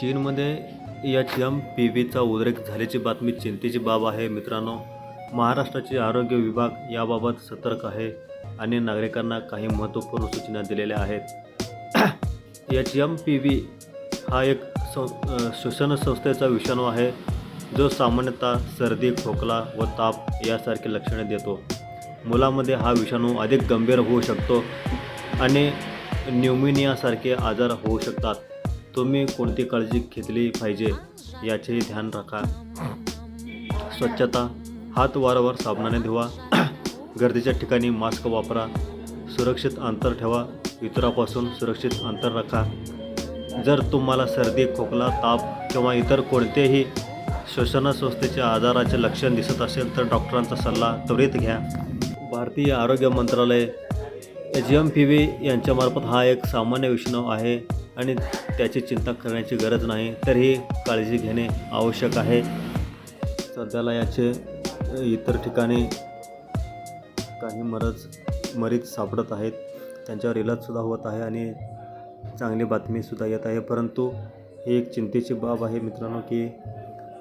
चीनमध्ये H M P व्हीचा उद्रेक झाल्याची बातमी चिंतेची बाब आहे. मित्रांनो महाराष्ट्राचे आरोग्य विभाग याबाबत सतर्क आहे आणि नागरिकांना काही महत्त्वपूर्ण सूचना दिलेल्या आहेत. एच एम पी व्ही हा एक सं श्वसन संस्थेचा विषाणू आहे जो सामान्यतः सर्दी खोकला व ताप यासारखी लक्षणे देतो. मुलामध्ये हा विषाणू अधिक गंभीर होऊ शकतो आणि न्यूमिनियासारखे आजार होऊ शकतात. तुम्ही कोणती काळजी घेतली पाहिजे याचेही ध्यान राखा. स्वच्छता हात वारंवार साबणाने धुवा. गर्दीच्या ठिकाणी मास्क वापरा. सुरक्षित अंतर ठेवा. इतरापासून सुरक्षित अंतर राखा. जर तुम्हाला सर्दी खोकला ताप किंवा इतर कोणतेही श्वसनसंस्थेच्या आजाराचे लक्षण दिसत असेल तर डॉक्टरांचा सल्ला त्वरित घ्या. भारतीय आरोग्य मंत्रालय एच एम पी व्ही यांच्यामार्फत हा एक सामान्य विष्णू आहे. आणि त्याची चिंता करण्याची गरज नाही. तरीही काळजी घेणे आवश्यक आहे. सध्याला याचे इतर ठिकाणी काही मरज मरीज सापडत आहेत. त्यांच्यावर इलाजसुद्धा होत आहे आणि चांगली बातमीसुद्धा येत आहे. परंतु ही एक चिंतेची बाब आहे मित्रांनो की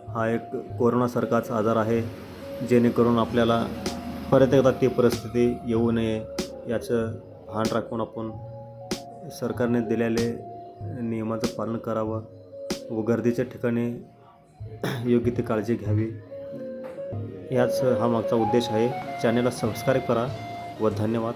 हा एक कोरोनासारखाच आजार आहे जेणेकरून आपल्याला परत एकदा ती परिस्थिती येऊ नये याचं भान राखून आपण सरकारने दिलेले नियमाचं पालन करावं व गर्दीच्या ठिकाणी योग्य ती काळजी घ्यावी. याच हा मागचा उद्देश आहे. चॅनेलला सबस्क्राईब करा व धन्यवाद.